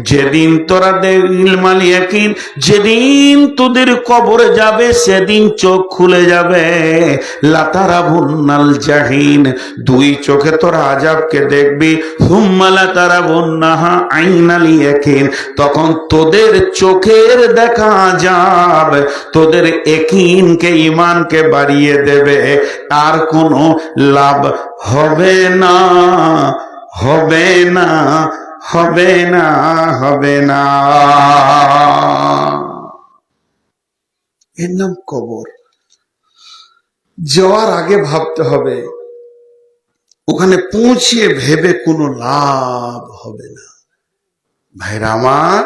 যেদিন তোরা ইলমাল যেদিন তোদের কবরে যাবে, সেদিন চোখ খুলে যাবে। লাতারা ভুন্নাল জাহিন, দুই চোখে তোরা আজাবকে দেখবি। হুম্মা লাতারা ভুন্নাহা আইনাল তখন তোদের চোখের দেখা যাব তোদের একিনকে ইমানকে বাড়িয়ে দেবে। আর কোনো লাভ হবে না। হবে না হবে না হবে না। এর নাম কবর। যাওয়ার আগে ভাবতে হবে, ওখানে পৌঁছিয়ে ভেবে কোনো লাভ হবে না। ভাইরা আমার,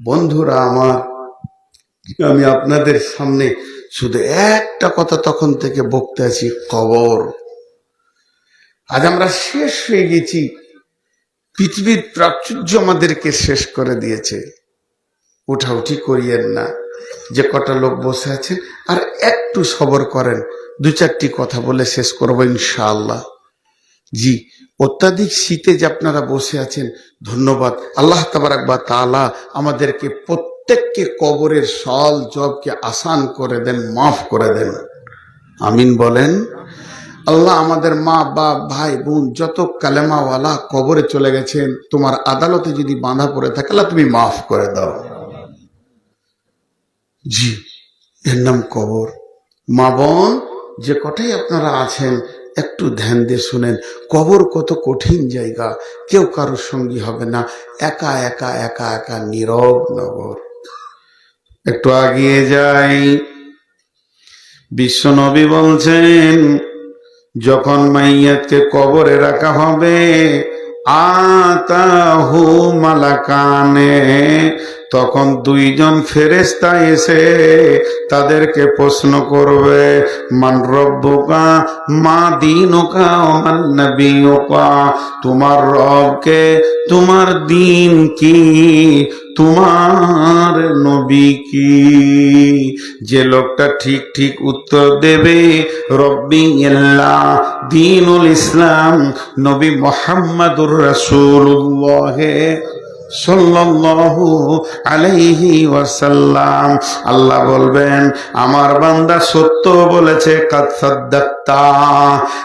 বন্ধুরা আমার, আমি আপনাদের সামনে শুধু একটা কথা তখন থেকে বকতে আছি কবর। আজ আমরা শেষ হয়ে গেছি। পৃথিবীর প্রাচুর্য আমাদেরকে শেষ করে দিয়েছে। উঠাউঠি করিয়েন না। যে কটা লোক বসে আছেন আর একটু সবর করেন। দু চারটি কথা বলে শেষ করব ইনশাআল্লাহ। জি, অত্যাধিক শীতে যে আপনারা বসে আছেন, ধন্যবাদ। আল্লাহ তাবারাক বা তাআলা আমাদেরকে প্রত্যেককে কবরের সল জবকে আসান করে দেন, মাফ করে দেন। আমিন বলেন। আল্লাহ আমাদের মা, বাপ, ভাই, বোন, যত কালেমাওয়ালা কবরে চলে গেছেন, তোমার আদালতে যদি বাঁধা পড়ে থাকে, আল্লাহ তুমি মাফ করে দাও। জি, এর নাম কবর। মা, বোন, যে কটাই আপনারা আছেন, একটু ধ্যান দিয়ে শুনেন, কবর কত কঠিন জায়গা, কেউ কারোর সঙ্গী হবে না, একা একা একা একা, নীরব নগর। একটু আগিয়ে যাই। বিশ্বনবী বলছেন যখন মাইয়াতকে কবরে রাখা হবে, আতাহু মালাকানে, তখন দুইজন ফেরেস্তা এসে তাদেরকে প্রশ্ন করবে, মান রব্বুকা, মা দিনুকা মান নবীকা তোমার রবকে, তোমার দিন কি? তোমার নবী কি? যে লোকটা ঠিক ঠিক উত্তর দেবে, রব্বি আল্লাহ, দিনুল ইসলাম, নবী মোহাম্মদুর রাসূলুল্লাহ সাল্লাল্লাহু আলাইহি ওয়াসাল্লাম। আল্লাহ বলবেন, আমার বান্দা সত্য বলেছে, কাদ সাদ্দাক্তা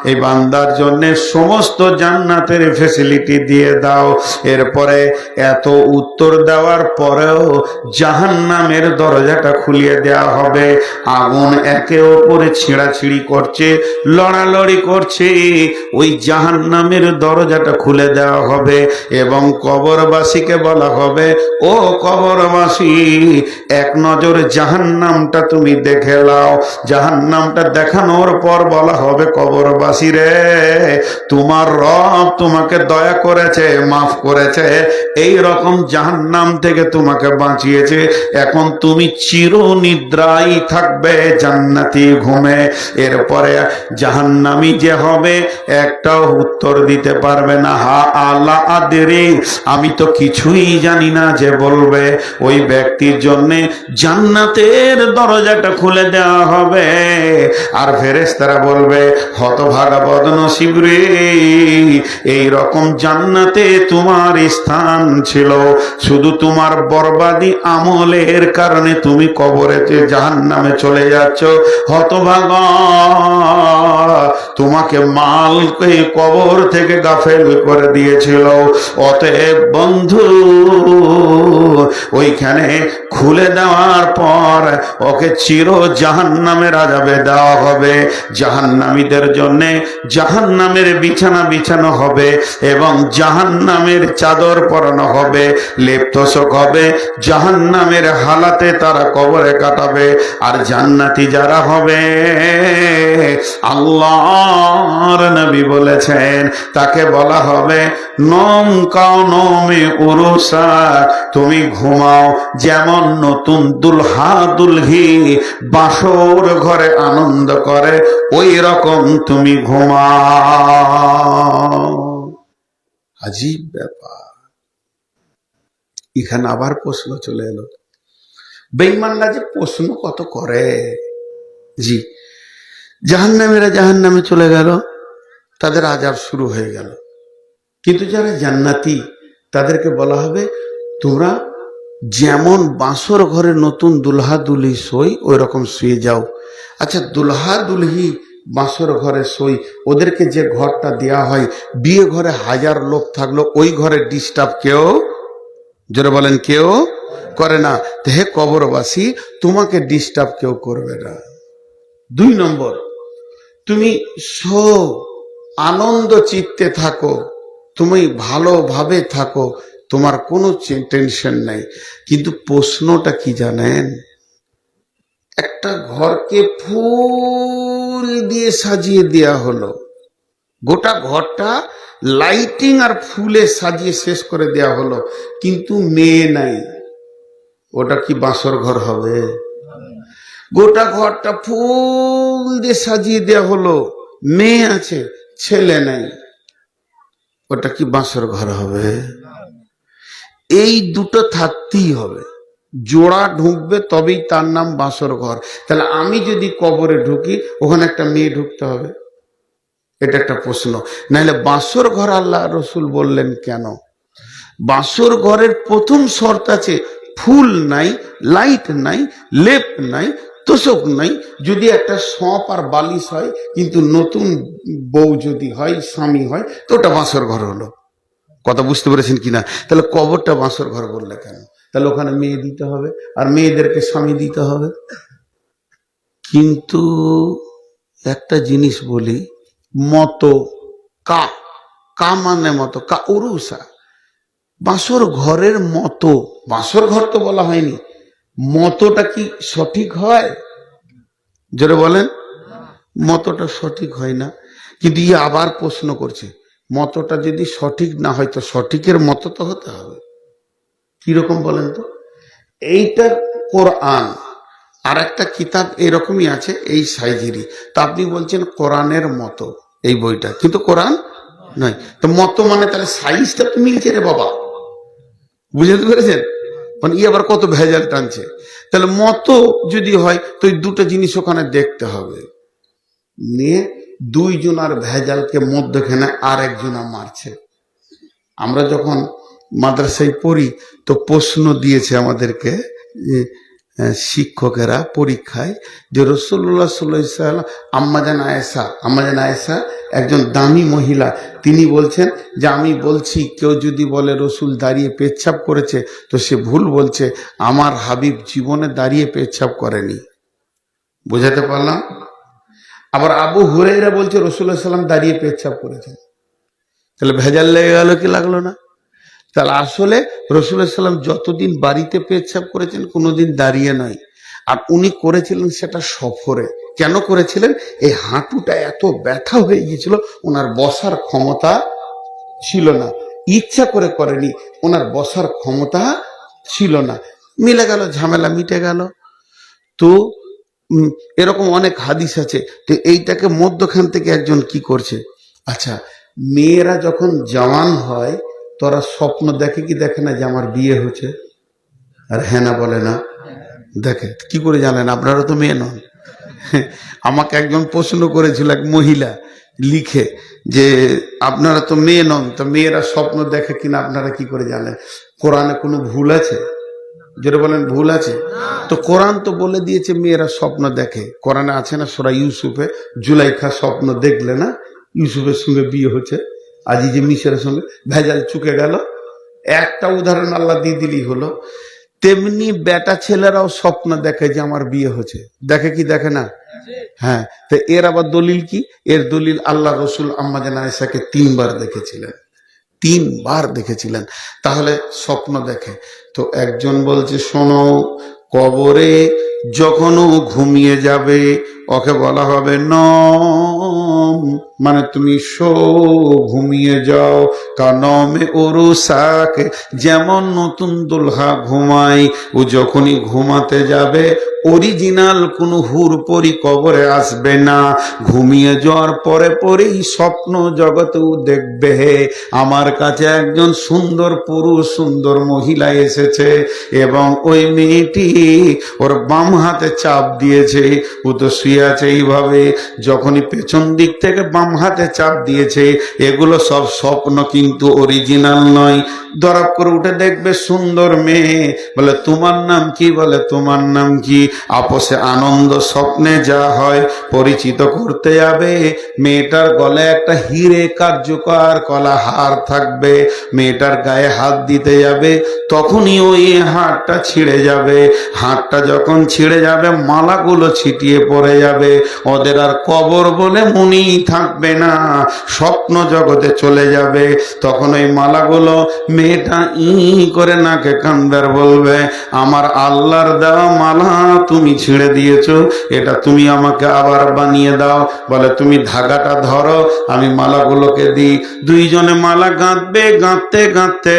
এই বান্দার জন্য সমস্ত জান্নাতের ফেসিলিটি দিয়ে দাও। এরপরে এত উত্তর দেওয়ার পরেও জাহান্নামের দরজাটা খুলিয়ে দেওয়া হবে। আগুন একে অপরে ছিঁড়াছিঁড়ি করছে, লড়ালড়ি করছে। ওই জাহান্নামের দরজাটা খুলে দেওয়া হবে এবং কবরবাসীকে বলা হবে, ও কবরবাসী, এক নজর জাহান্নামটা তুমি দেখে লাও। জাহান্নামটা দেখানোর পর বলা হবে কবরবাসী রে। তোমার রব তোমাকে দয়া করেছে, মাফ করেছে। এই রকম জাহান্নাম থেকে তোমাকে বাঁচিয়েছে। এখন তুমি চির নিদ্রাই থাকবে, জান্নাতি ঘুমে। এরপরে জাহান্নামি যে হবে, একটাও উত্তর দিতে পারবে না। হা আল্লাহ আদেরে, আমি তো কিছুই জানি না যে বলবে। ওই ব্যক্তির জন্য জান্নাতের দরজাটা খুলে দেওয়া হবে। আর ফেরেশতারা বলবে, হতভাগা বদনসিব রে। এই রকম জান্নাতে তোমার স্থান ছিল। শুধু তোমার বরবাদি আমলের কারণে তুমি কবরেতে জাহান নামে চলে যাচ্ছ। হতভাগা, তোমাকে মাল কবর থেকে গাফেল করে দিয়েছিল। অতএব বন্ধু, ওইখানে খুলে দেওয়ার পর ওকে চির জাহান্নামের রাজাবে দেওয়া হবে। জাহান্নামীদের জন্য জাহান্নামের বিছানা বিছানো হবে এবং জাহান্নামের চাদর পরানো হবে লেপ্তশোক হবে, জাহান্নামের হালাতে তারা কবরে কাটাবে আর জান্নাতি যারা হবে, আল্লাহর নবী বলেছেন, তাকে বলা হবে নম কাও নমে উরুসা, তুমি ঘুমাও যেমন নতুন দুলহা দুলহি বাসর ঘরে আনন্দ করে, ওই রকম তুমি ঘুমাও। আজীব ব্যাপার। এখানে আবার প্রশ্ন চলে এলো। বেইমানরা যে প্রশ্ন কত করে? জি। জাহান্নামীরা জাহান্নামে চলে গেল। তাদের আজাব শুরু হয়ে গেল। কিন্তু যারা জান্নাতি, তাদেরকে বলা হবে, তোমরা যেমন বাঁশর ঘরে নতুন দুলহা দুলহি সই ওই রকম শুয়ে যাও। আচ্ছা দুলহা দুলহি বাঁশর ঘরে সই ওদেরকে যে ঘরটা দেয়া হয়, বিয়ে ঘরে হাজার লোক থাকল, ওই ঘরে ডিস্টার্ব কেউ? জোরে বলেন, কেউ? করে না। হে কবরবাসী, তোমাকে ডিস্টার্ব কেউ করবে না। দুই নম্বর, তুমি সো আনন্দ চিত্তে থাকো, তুমি ভালোভাবে থাকো, তোমার কোনো টেনশন নাই। কিন্তু প্রশ্নটা কি জানেন? একটা ঘরকে ফুল দিয়ে সাজিয়ে দেয়া হলো। গোটা ঘরটা লাইটিং আর ফুলে সাজিয়ে শেষ করে দেয়া হলো। কিন্তু মেয়ে নাই। ওটা কি বাঁশর ঘর হবে? গোটা ঘরটা ফুল দিয়ে সাজিয়ে দেয়া হলো। মেয়ে আছে, ছেলে নাই। ওটা কি বাঁশর ঘর হবে? এই দুটো থাকতেই হবে। জোড়া ঢুকবে তবেই তার নাম বাঁশর ঘর তাহলে আমি যদি কবরে ঢুকি, ওখানে একটা মেয়ে ঢুকতে হবে। এটা একটা প্রশ্ন। নাহলে বাঁশর ঘর আল্লাহ রসুল বললেন কেন? বাঁশর ঘরের প্রথম শর্ত আছে, ফুল নাই, লাইট নাই, লেপ নাই, তোষক নাই। যদি একটা সঁপ আর বালিশ হয়, কিন্তু নতুন বউ যদি হয়, স্বামী হয়, তো ওটা বাঁশর ঘর হলো। কথা বুঝতে পেরেছেন কিনা? তাহলে কবরটা বাঁশর ঘর বললে কেন? তাহলে ওখানে মেয়ে দিতে হবে। আর মেয়েদেরকে স্বামী দিতে হবে। কিন্তু একটা জিনিস বলি, মতো কা কা মানে মতো, কা উরুসা। বাঁশর ঘরের মতো, বাঁশর ঘর তো বলা হয়নি। মতোটা কি সঠিক হয়? জোরে বলেন। মতোটা সঠিক হয় না। কিন্তু ইয়ে আবার প্রশ্ন করছে, মতটা যদি সঠিক না হয়, তো সঠিকের মতো তো হতে হবে। কীরকম বলেন তো? এইটা কোরআন। আর একটা কিতাব এরকমই আছে, এই সাইজেরই তা আপনি বলছেন কোরআনের মতো এই বইটা, কিন্তু কোরআন নয়। তো মতো মানে তাহলে সাইজটা তো মিলছে রে বাবা। বুঝতে পেরেছেন? মানে ই আবার কত ভেজাল টানছে। তাহলে মতো যদি হয়, তো এই দুটো জিনিস ওখানে দেখতে হবে। নিয়ে দুইজনার ভেজালকে মধ্যখানে আর একজনা মারছে। আমরা যখন মাদ্রাসায় পড়ি, তো প্রশ্ন দিয়েছে আমাদেরকে শিক্ষকেরা পরীক্ষায় যে রসুল্লাহ সাল্লাম আম্মাজান আয়েসা আম্মাজান আয়েসা একজন দামি মহিলা, তিনি বলছেন যে আমি বলছি, কেউ যদি বলে রসুল দাঁড়িয়ে পেচ্ছাপ করেছে, তো সে ভুল বলছে, আমার হাবিব জীবনে দাঁড়িয়ে পেচ্ছাপ করেনি। বুঝাতে পারলাম? আবার আবু হুরাইরা বলছে রসুল্লাহ সাল্লাম দাঁড়িয়ে পেচ্ছাপ করেছেন। তাহলে ভেজাল লেগে গেল কি লাগল না? তাহলে আসলে রসুল্লাহ সাল্লাম যতদিন বাড়িতে পেচ্ছাপ করেছেন, কোনোদিন দাঁড়িয়ে নয় আর উনি করেছিলেন সেটা সফরে। কেন করেছিলেন? এই হাঁটুটা এত ব্যথা হয়ে গিয়েছিল, ওনার বসার ক্ষমতা ছিল না। ইচ্ছা করে করেনি, ওনার বসার ক্ষমতা ছিল না। মিলে গেল, ঝামেলা মিটে গেল। তো এরকম অনেক হাদিস আছে। তো এইটাকে মধ্যখান থেকে একজন কি করছে? আচ্ছা মেয়েরা যখন জওয়ান হয় তোরা স্বপ্ন দেখে কি দেখে না যে আমার বিয়ে হচ্ছে আর হ্যাঁ না বলে না। দেখে, কি করে জানেন? আপনারা তো মেয়ে নন। আমাকে একজন প্রশ্ন করেছিল এক মহিলা, লিখে যে আপনারা তো মেয়ে নন, তো মেয়েরা স্বপ্ন দেখে কিনা আপনারা কি করে জানেন? কোরআনে কোনো ভুল আছে? যেটা বলেন, ভুল আছে? তো কোরআন তো বলে দিয়েছে মেয়েরা স্বপ্ন দেখে। কোরআনে আছে না সোরা ইউসুফে জুলাইখা স্বপ্ন দেখলে না ইউসুফের সঙ্গে বিয়ে হচ্ছে? আজি যে মিশরের সঙ্গে ভেজাল চুকে গেল, একটা উদাহরণ আল্লাহ দিয়ে দিলেই হলো। তেমনি বেটা ছেলেরাও স্বপ্ন দেখে যে আমার বিয়ে হচ্ছে। দেখে কি দেখে না? হ্যাঁ তো এর আবার দলিল কি? এর দলিল আল্লাহ রসুল আম্মাজান আয়েশাকে তিনবার দেখেছিলেন। তিনবার দেখেছিলেন। তাহলে স্বপ্ন দেখে। তো একজন বলছে, শোনো, কবরে যখনও ঘুমিয়ে যাবে, ওকে বলা হবে, নম। মানে তুমি শো ঘুমিয়ে যাও। কানমে ওরু শাক যেমন নতুন দুলহা ঘুমাই ও যখনই ঘুমাতে যাবে, অরিজিনাল কোনো হুরপরি কবরে আসবে না। ঘুমিয়ে যাওয়ার পরে পরেই স্বপ্ন জগতেও দেখবে হে, আমার কাছে একজন সুন্দর পুরুষ, সুন্দর মহিলা এসেছে এবং ওই মেয়েটি ওর বাম হাতে চাপ দিয়েছে। ও তো শুয়ে আছে এইভাবে, যখনই পেছন দিক থেকে বাম হাতে চাপ দিয়েছে, এগুলো সব স্বপ্ন কিন্তু অরিজিনাল নয়। ধরা করে উঠে দেখবে সুন্দর মেয়ে। বলে, তোমার নাম কি? বলে, তোমার নাম কি? আপসে আনন্দ স্বপ্নে যা হয়, পরিচিত করতে যাবে। মেয়েটার গলে একটা হিরে কার্যকর কলা হার থাকবে। মেয়েটার গায়ে হাত দিতে যাবে, তখনই ওই হাড়টা ছিঁড়ে যাবে। হাড়টা যখন ছিঁড়ে যাবে, মালাগুলো ছিটিয়ে পড়ে যাবে। ওদের আর কবর বলে মনেই থাকবে না। স্বপ্ন জগতে চলে যাবে। তখন ওই মালাগুলো মেয়েটা ই করে নাকে কান্দার বলবে, আমার আল্লাহর দেওয়া মালা তুমি ছিঁড়ে দিয়েছ, এটা তুমি আমাকে আবার বানিয়ে দাও। বলে, তুমি ধাগাটা ধরো, আমি মালাগুলোকে দিই। দুইজনে মালা গাঁথবে, গাঁথতে গাঁথতে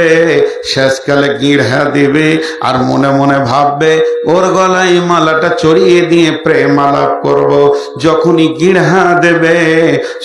শেষকালে গিড়হা দিবে আর মনে মনে ভাববে, ওর গলায় মালাটা চড়িয়ে দিয়ে প্রেম আলাপ করব। যখনই গিড়হা দেবে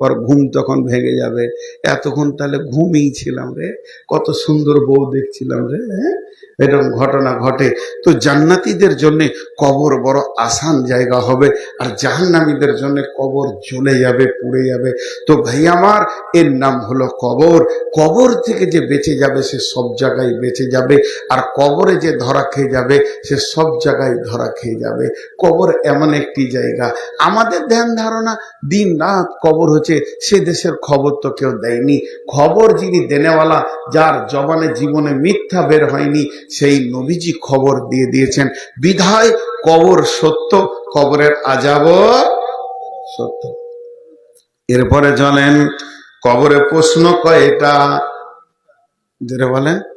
পর ঘুম তখন ভেঙে যাবে। এতক্ষণ তাহলে ঘুমিয়ে ছিলাম রে। কত সুন্দর বউ দেখছিলাম রে হ্যাঁ? এরকম ঘটনা ঘটে। তো জান্নাতীদের জন্য কবর বড় আসান জায়গা হবে আর জাহান্নামীদের জন্য কবর জ্বলে যাবে, পুড়ে যাবে। তো ভাই আমার, এর নাম হলো কবর। কবর থেকে যে বেঁচে যাবে সে সব জায়গায় বেঁচে যাবে আর কবরে যে ধরা খেয়ে যাবে সে সব জায়গায় ধরা খেয়ে যাবে। কবর এমন একটি জায়গা। আমাদের ধ্যান ধারণা দিন রাত কবর হচ্ছে সে দেশের খবর তো কেউ দেয়নি। খবর যিনি দেনেওয়ালা, যার জবানে জীবনে মিথ্যা বের হয়নি, সেই নবীজি খবর দিয়ে দিয়েছেন। বিধায় কবর সত্য, কবরের আজাব সত্য। এরপরে চলেন কবরে প্রশ্ন কয়টা? যেটা বলেন।